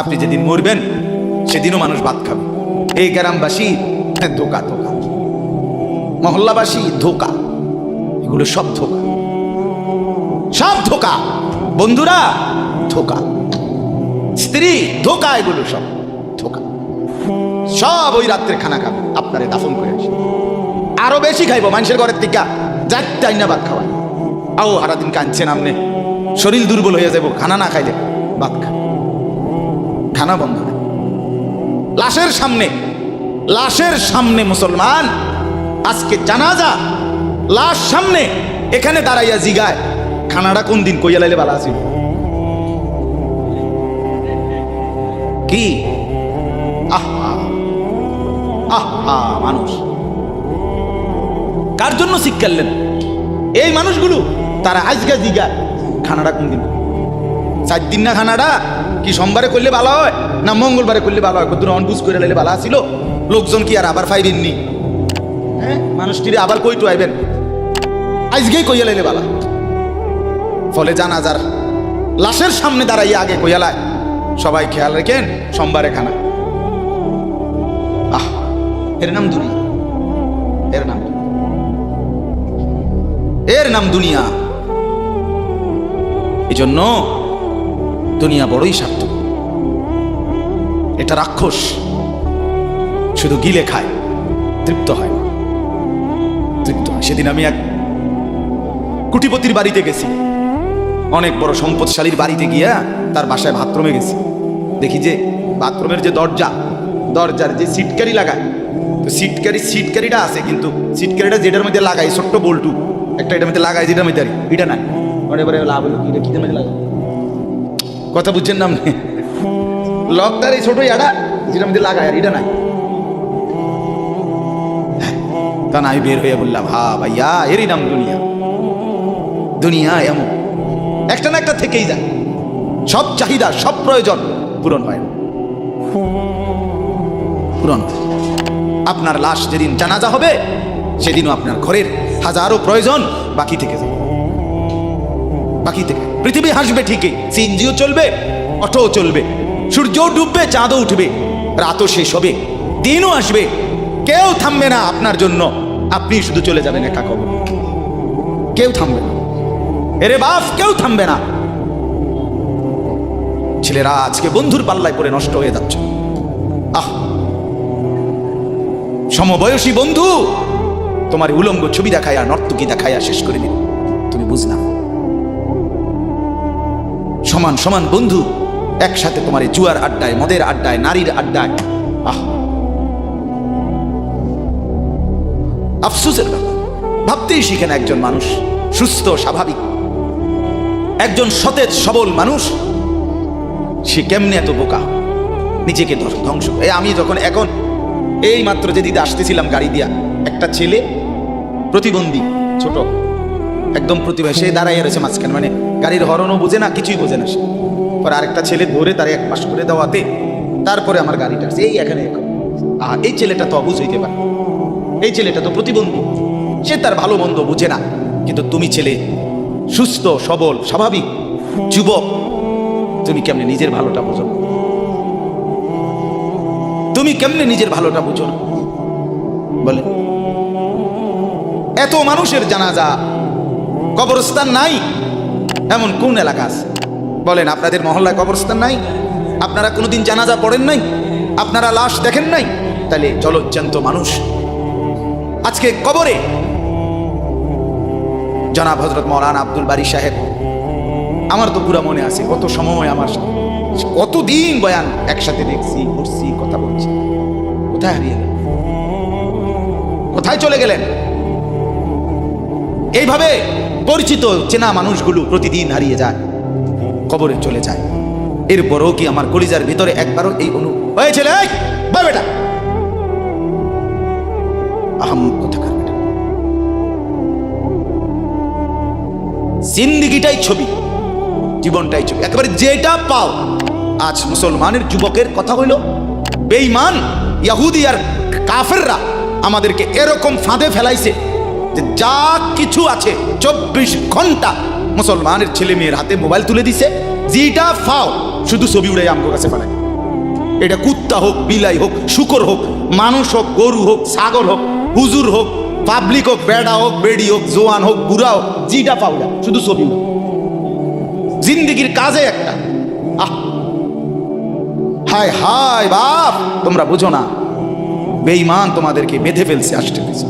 আপনি যেদিন মরবেন, সেদিনও মানুষ ভাত খাবে। এই গ্রামবাসী ধোকা ধোকা। মহল্লাবাসী, ধোকা। এগুলো সব ধোকা। সব ধোকা। বন্ধুরা, ধোকা। স্ত্রী, ধোকা, এগুলো সব ধোকা। সব ওই রাত্রে খানা খাবে। আপনারে দাফন করে আসে আরও বেশি খাইবো, মানুষের ঘরের থেকে যাই না ভাত খাওয়া আও সারাদিন কাঁদছেন আমনে। শরীর দুর্বল হয়ে যাব, খানা না খাইলে ভাত খা খানা বন্ধ। লাশের সামনে লাশের সামনে মুসলমান। আজকে জানাজা, লাশ সামনে, এখানে দাঁড়াইয়া জিগায়। খানাটা কোন দিন কইয়া লাইলে বালা আছিল? কি? আহা আহা, মানুষ। কার জন্য শিক্ষালেন এই মানুষগুলো, তারা আজকে জিগায়। খানাটা কোন দিন চার দিন না খানাটা কি সোমবারে করলে ভালো হয় না মঙ্গলবারে করলে ভালো হয়? কত অনবুজ করে লাইলে ভালো আসিল লোকজন কি আর আবার ফাইবেননি হ্যাঁ? মানুষটিরে আবার কইটু আইবেন? আজকেই কইয়া লাইলে ভালো ফলে জানাজার লাশের সামনে দাঁড়াইয়া আগে কইয়ালায় সবাই খেয়াল রেখেন সোমবারে খানা। আহ, এর নাম দুনিয়া। এর নাম। এর নাম দুনিয়া। এই জন্য দুনিয়া বড়ই স্বার্থ। এটা রাক্ষস শুধু গিলে খায়, তৃপ্ত হয় তৃপ্ত হয়। সেদিন আমি এক কুটিপতির বাড়িতে গেছি। অনেক বড় সম্পদশালীর বাড়িতে গিয়া তার বাসায় বাথরুমে গেছি। দেখি যে বাথরুমের যে দরজা, দরজার যে সিটকারি লাগায়, তো সিটকারি সিটকারিটা আছে, কিন্তু সিটকারিটা যেটার মধ্যে লাগাই ছোট্ট বল্টু, একটা এটার মধ্যে লাগাই যেটার মধ্যে আর এটা নাই। এবারে লাভ হলো কি? মধ্যে লাগাই কথা বুঝছেন না আপনি? লকটার এই ছোট ইয়াটা যেটার মধ্যে লাগায় এটা নাই। তা না, আমি বের হয়ে বললাম, হা ভাইয়া, এরই নাম দুনিয়া। দুনিয়া এমন। একটা না একটা থেকেই যায়। সব চাহিদা, সব প্রয়োজন পূরণ হয় পূরণ আপনার লাশ যেদিন জানাজা হবে, সেদিনও আপনার ঘরের হাজারো প্রয়োজন বাকি থেকে যাবে বাকি থেকে পৃথিবী হাসবে ঠিকই, সিনজিও চলবে, অটোও চলবে, সূর্যও ডুববে, চাঁদও উঠবে, রাতও শেষ হবে, দিনও আসবে, কেউ থামবে না আপনার জন্য, আপনি শুধু চলে যাবেন একা কবর। কেউ থামবে না। এরে বাপ, কেউ থামবে না। ছেলেরা আজকে বন্ধুর পাল্লায় পড়ে নষ্ট হয়ে যাচ্ছে। আহ! সমবয়সী বন্ধু, তোমার উলঙ্গ ছবি দেখায়া নর্তকী দেখায়া শেষ করে দিল। তুমি বুঝলা। সমান সমান বন্ধু। একসাথে তোমার এই জুয়ার আড্ডায়, মদের আড্ডায়, নারীর আড্ডায়। আহ। আফসোসের ব্যাপার। ভাবতেই শিখে না একজন মানুষ। সুস্থ, স্বাভাবিক। একজন সতেজ, সবল মানুষ, সে কেমনে এত বোকা? নিজেকে ধ্বংস। এই আমি যখন এখন এই মাত্র যেদিকে আসতেছিলাম গাড়ি দিয়া, একটা ছেলে, প্রতিবন্ধী, ছোট। একদম প্রতিভা সে দাঁড়াইয়া রয়েছে মাঝখানে মানে গাড়ির হরনও বোঝে না, কিছুই বোঝে না সে। পরে আরেকটা ছেলে ধরে তার এক পাশ করে দেওয়াতে তারপরে আমার গাড়িটা এই এখানে আহ, এই ছেলেটা তো অবুঝ হইতে পারে। এই ছেলেটা তো প্রতিবন্ধী। সে তার ভালো মন্দ বুঝে না। কিন্তু তুমি ছেলে, সুস্থ, সবল, স্বাভাবিক, যুবক, তুমি কেমনে নিজের ভালোটা বোঝো? তুমি কেমনে নিজের ভালোটা বুঝো বলে, এত মানুষের জানাজা কবরস্থান নাই? এমন কোন এলাকা আছে? বলেন, আপনাদের মহল্লায় কবরস্থান নাই? আপনারা কোনোদিন জানাজা পড়েন নাই? আপনারা লাশ দেখেন নাই? তাহলে জলজ্জান্ত মানুষ। আজকে কবরে। জনাব হজরত মৌলানা আব্দুল বারি সাহেব, আমার তো পুরা মনে আছে কত সময় আমার কতদিন বয়ান একসাথে দেখছি করছি কথা বলছি। কোথায় হারিয়ে গেলেন কোথায় চলে গেলেন? এইভাবে পরিচিত চেনা মানুষগুলো প্রতিদিন হারিয়ে যায়, কবরে চলে যায়। এরপরও কি আমার কলিজার ভিতরে একবারও এই অনু হয়েছিল জিন্দিগিটাই ছবি, জীবনটাই ছবি। একেবারে যেটা পাও। আজ মুসলমানের যুবকের কথা হইল, বেঈমান, ইয়াহুদি আর কাফেররা আমাদেরকে এরকম ফাঁদে ফেলাইছে। যে যা কিছু আছে, চব্বিশ ঘণ্টা মুসলমানের ছেলে মেয়ের হাতে মোবাইল তুলে দিছে যেটা ফাও, শুধু ছবি উড়ে আমগো কাছে পাঠায়। এটা কুত্তা হোক, বিলাই হোক, শুকর হোক, মানুষ হোক, গরু হোক, ছাগল হোক, হুজুর হোক পাবলিক হোক, বেড়া হোক, বেড়ি হোক, জোয়ান হোক, বুড়া হোক জিটা পাউডা শুধু ছবি না জিন্দিগির কাজে একটা। আহ! হায় হায়, বাপ! তোমরা বুঝো না, বেঈমান তোমাদেরকে বেঁধে ফেলছে, আষ্টে পৃষ্ঠে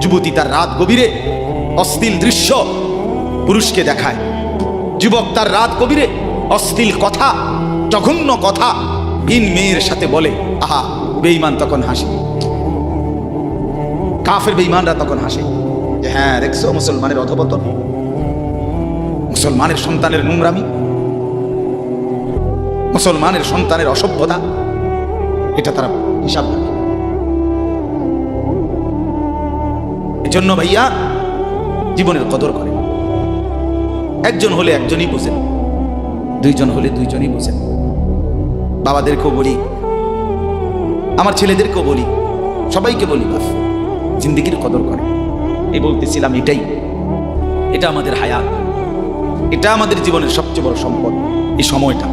যুবতী তার রাত গভীরে অশ্লীল দৃশ্য পুরুষকে দেখায়। যুবক তার রাত গভীরে অশ্লীল কথা, জঘন্য কথা ভিন মেয়ের সাথে বলে, আহা, বেঈমান তখন হাসে। কাফের বেঈমানরা তখন হাসে যে হ্যাঁ দেখছ মুসলমানের অধপতন? মুসলমানের সন্তানের নোংরামি? মুসলমানের সন্তানের অসভ্যতা? এটা তারা হিসাব রাখে এজন্য ভাইয়া জীবনের কদর করে। একজন হলে একজনই বুঝেন, দুইজন হলে দুইজনই বুঝেন। বাবাদেরকেও বলি, আমার ছেলেদেরকেও বলি, সবাইকে বলি, বাস, জিন্দিগির কদর করে। এই বলতেছিলাম এটাই, এটা আমাদের হায়াত, এটা আমাদের জীবনের সবচেয়ে বড় সম্পদ, এই সময়টা।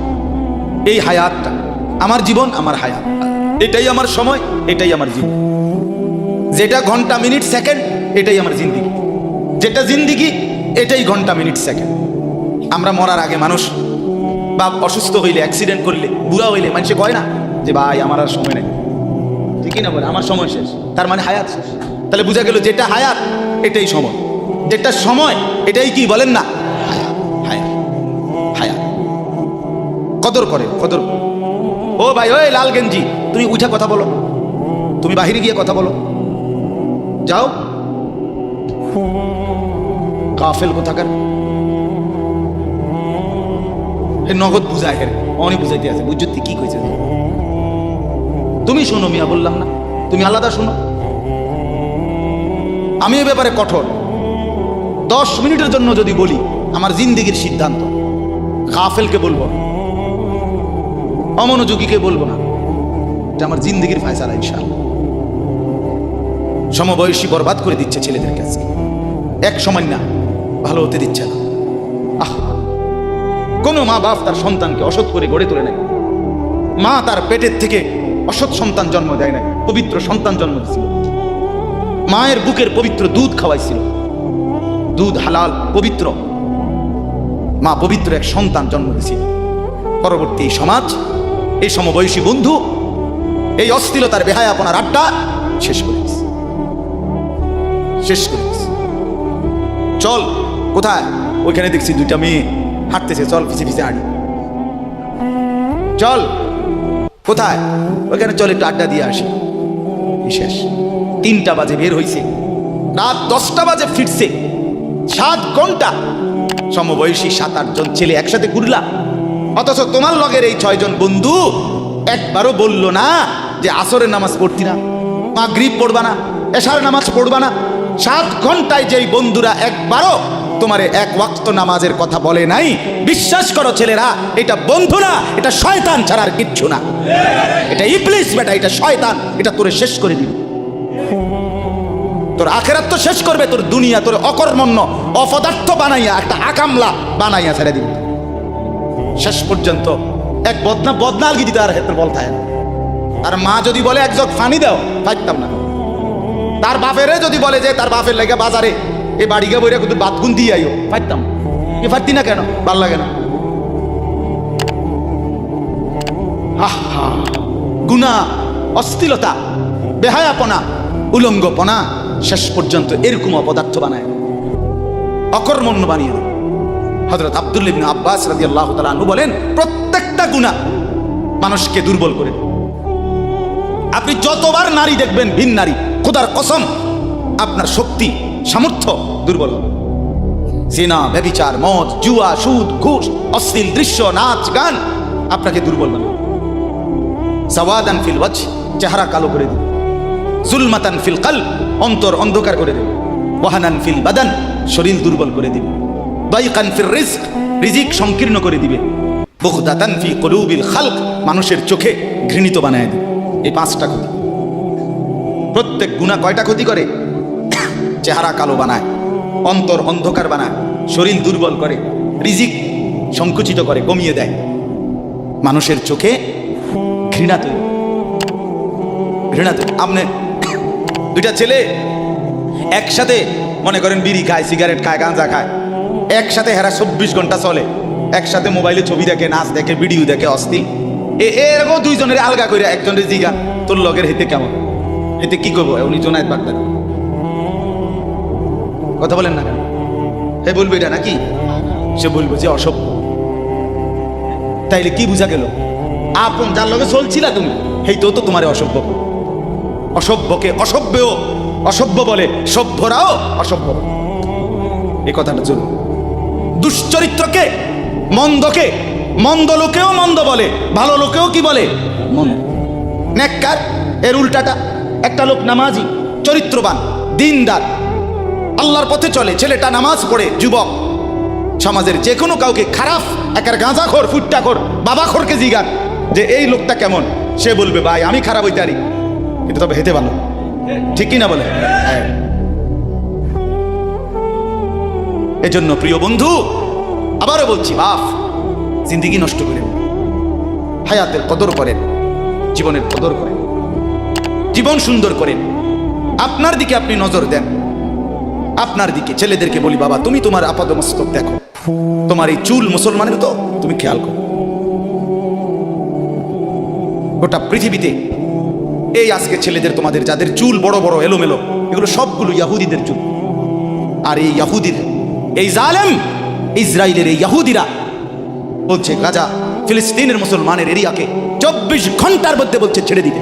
এই হায়াতটা, আমার জীবন আমার হায়াত। এটাই আমার সময়, এটাই আমার জীবন। যেটা ঘণ্টা, মিনিট, সেকেন্ড এটাই আমার জিন্দিগি। যেটা জিন্দিগি, এটাই ঘণ্টা, মিনিট, সেকেন্ড। আমরা মরার আগে মানুষ বা অসুস্থ হইলে অ্যাক্সিডেন্ট করলে, বুড়া হইলে মানুষে কয় না যে, ভাই, আমার আর সময় নেই। ঠিকই না বলে? আমার সময় শেষ। তার মানে হায়াত শেষ। তাহলে বোঝা গেল যেটা হায়াত, এটাই সময়। যেটা সময়, এটাই কি বলেন না? কদর করে, কদর ও ভাই, ওই লাল গেঞ্জি, তুমি উঠে কথা বলো। তুমি বাহিরে গিয়ে কথা বলো। যাও। কাফেল কোথাকার? নগদ বুঝায় হেরে, অনেক বুঝাইতে আছে বুঝতে কি কইছে? তুমি শোনো মিয়া, বললাম না, তুমি আলাদা শোনো। আমি এ ব্যাপারে কঠোর। দশ মিনিটের জন্য যদি বলি, আমার জিন্দিগির সিদ্ধান্ত। কাফেলকে বলব। অমনোযোগীকে বলব না, এটা আমার জিন্দিগির ফায়সালা ইনশাল সমবয়সী বরবাদ করে দিচ্ছে ছেলেদের কাছে এক সময় না, ভালো হতে দিচ্ছে না। আহ, কোনো মা বাপ তার সন্তানকে অসৎ করে গড়ে তোলে নাই। মা তার পেটের থেকে অসৎ সন্তান জন্ম দেয় নাই, পবিত্র সন্তান জন্ম দিয়েছিল মায়ের বুকের পবিত্র দুধ খাওয়াইছিল। দুধ হালাল, পবিত্র। মা পবিত্র এক সন্তান জন্ম দিয়েছিল পরবর্তী সমাজ, এই সমবয়সী বন্ধু, এই অস্থিরতার বেহায় আপনার আড্ডা শেষ করে শেষ করে। চল, কোথায়? ওইখানে দেখছি দুইটা মেয়ে হাঁটতেছে। চল পিছে পিছে হাঁটি। চল, কোথায়? ওইখানে চল, একটু আড্ডা দিয়ে আসি। শেষ। তিনটা বাজে বের হইছে। রাত দশটা বাজে ফিরছে। সাত ঘণ্টা। সমবয়সী সাত আটজন ছেলে একসাথে ঘুরলা অথচ তোমার লগের এই ছয়জন বন্ধু একবারও বলল না যে আসরের নামাজ পড়তি না মা গ্রিপ পড়বা না, এশার নামাজ পড়বা না। সাত ঘন্টায় যেই বন্ধুরা একবারও তোমার এক ওয়াক্ত নামাজের কথা বলে নাই, বিশ্বাস করো ছেলেরা, এটা বন্ধু না, এটা শয়তান ছাড়া আর কিচ্ছু না। এটা ইবলিস বেটা, এটা শয়তান, এটা তোরে শেষ করে দিবে। তোর আখেরাত তো শেষ করবে, তোর দুনিয়া, তোর অকর্মণ্য, অপদার্থ বানাইয়া, একটা আকামলা বানাইয়া ছেড়ে দিবে। শেষ পর্যন্ত এক বদনা বদনাল গিয়ে দিতে আর হেতের বল থাকে। তার মা যদি বলে, এক জগ ফানি দাও, পাইতাম না। তার বাপেরে যদি বলে যে তার বাপের লেগে বাজারে এই বাড়িকে বইরে কিন্তু বাতগুন দিয়ে আইও। পাইতাম। কি পারতি না কেন? ভালো লাগে না। গুণা অস্থিলতা বেহায়াপনা উলঙ্গপনা শেষ পর্যন্ত এরকম অপদার্থ বানায়। অকর্মণ্য বানিয়ে দেয়। হজরত আব্দুল ইবনে আব্বাস রাদিয়াল্লাহু তাআলা আনহু বলেন প্রত্যেকটা গুনাহ মানুষকে দুর্বল করে আপনি যতবার নারী দেখবেন ভিন নারী খোদার কসম, আপনার শক্তি, সামর্থ্য দুর্বল জিনা ব্যবিচার মদ, জুয়া, সুদ, ঘুষ, অশ্লীল দৃশ্য, নাচ, গান আপনাকে দুর্বল বানাবে। ফিল ওয়াজ চেহারা কালো করে দিবে। জুলমাতান ফিল কাল অন্তর অন্ধকার করে দেবে। ওয়াহানান ফিল বাদান, শরীর দুর্বল করে দিবে। দাইকান ফিল রিজক, রিজিক সংকীর্ণ করে দিবে। বুগদাতান ফি কলুবিল খালক, মানুষের চোখে ঘৃণিত বানায় দিবে। এই পাঁচটা ক্ষতি প্রত্যেক গুণা কয়টা ক্ষতি করে? চেহারা কালো বানায়, অন্তর অন্ধকার বানায়, শরীর দুর্বল করে, রিজিক সংকুচিত করে, কমিয়ে দেয়। মানুষের চোখে ঘৃণা তৈরি। ঘৃণা তৈরি। আপনি দুইটা ছেলে একসাথে, মনে করেন বিড়ি খায়, সিগারেট খায়, গাঁজা খায়, একসাথে হেরা চব্বিশ ঘণ্টা চলে, একসাথে মোবাইলে ছবি দেখে, নাচ দেখে, ভিডিও দেখে, অস্থির। এরকম দুইজনের আলগা করে একজনের জিগা তোর লগের হেতে কেমন? হেতে কি করব? উনি জোনায়দ বাগদাদ। কথা বলেন না হে বলবে এটা নাকি? সে বলব যে অসভ্য। তাইলে কি বুঝা গেল? আপন যার লগে চলছিলা তুমি সেই তো তো তোমার অসভ্য। অসভ্যকে অসভ্যও, অসভ্য বলে সভ্যরাও অসভ্য। এই কথাটা চলুন দুশ্চরিত্রকে মন্দকে, মন্দ লোকেও মন্দ বলে, ভালো লোকেও কি বলে? মন্দ। নেককার, এর উল্টাটা একটা লোক নামাজি, চরিত্রবান, দিনদার। আল্লাহর পথে চলে, ছেলেটা নামাজ পড়ে, যুবক। সমাজের যে কোনো কাউকে খারাপ, একার গাঁজা খোর বাবা খোরকে জিগান যে এই লোকটা কেমন? সে বলবে, ভাই, আমি খারাপ হইতে পারি। কিন্তু তবে হেতে ভালো ঠিক কি না বলে? হ্যাঁ। এজন্য প্রিয় বন্ধু, আবারও বলছি বাপ জিন্দিগি নষ্ট করেন। হায়াতের কদর করেন। জীবনের কদর করেন। জীবন সুন্দর করেন। আপনার দিকে আপনি নজর দেন। আপনার দিকে ছেলেদেরকে বলি, বাবা, তুমি তোমার আপাদ মস্তক দেখো। তোমার এই চুল মুসলমানের তো, তুমি খেয়াল করো। গোটা পৃথিবীতে এই আজকে ছেলেদের, তোমাদের যাদের চুল বড় বড়, এলোমেলো, এগুলো সবগুলো ইয়াহুদিদের চুল। আর এই ইয়াহুদির, এই জালেম ইসরায়েলের এই ইয়াহুদিরা বলছে গাজা ফিলিস্তিনের মুসলমানের এরিয়াকে চব্বিশ ঘণ্টার মধ্যে বলছে, ছেড়ে দিতে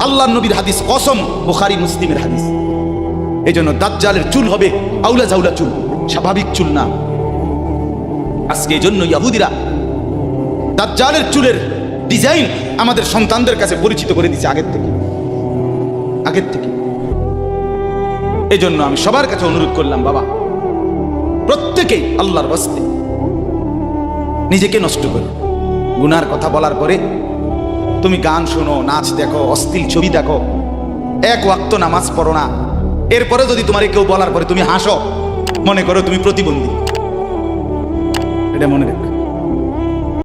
আল্লাহ নবীর হাদিস, কসম, বুখারি, মুসলিমের হাদিস। এই জন্য দাজ্জালের চুল হবে আউলা জাউলা চুল, স্বাভাবিক চুল না। আজকে এই জন্য ইয়াহুদিরা দাজ্জালের চুলের ডিজাইন আমাদের সন্তানদের কাছে পরিচিত করে দিচ্ছে আগের থেকে। আগের থেকে। এই জন্য আমি সবার কাছে অনুরোধ করলাম, বাবা, প্রত্যেকেই আল্লাহর বস্তে নিজেকে নষ্ট করে। গুনার কথা বলার পরে তুমি গান শোনো, নাচ দেখো অস্থির ছবি দেখো। এক ওয়াক্ত নামাজ পড়ো না। এরপরে যদি তোমার কেউ বলার পরে তুমি হাসো, মনে করো তুমি প্রতিবন্ধী। এটা মনে রেখো।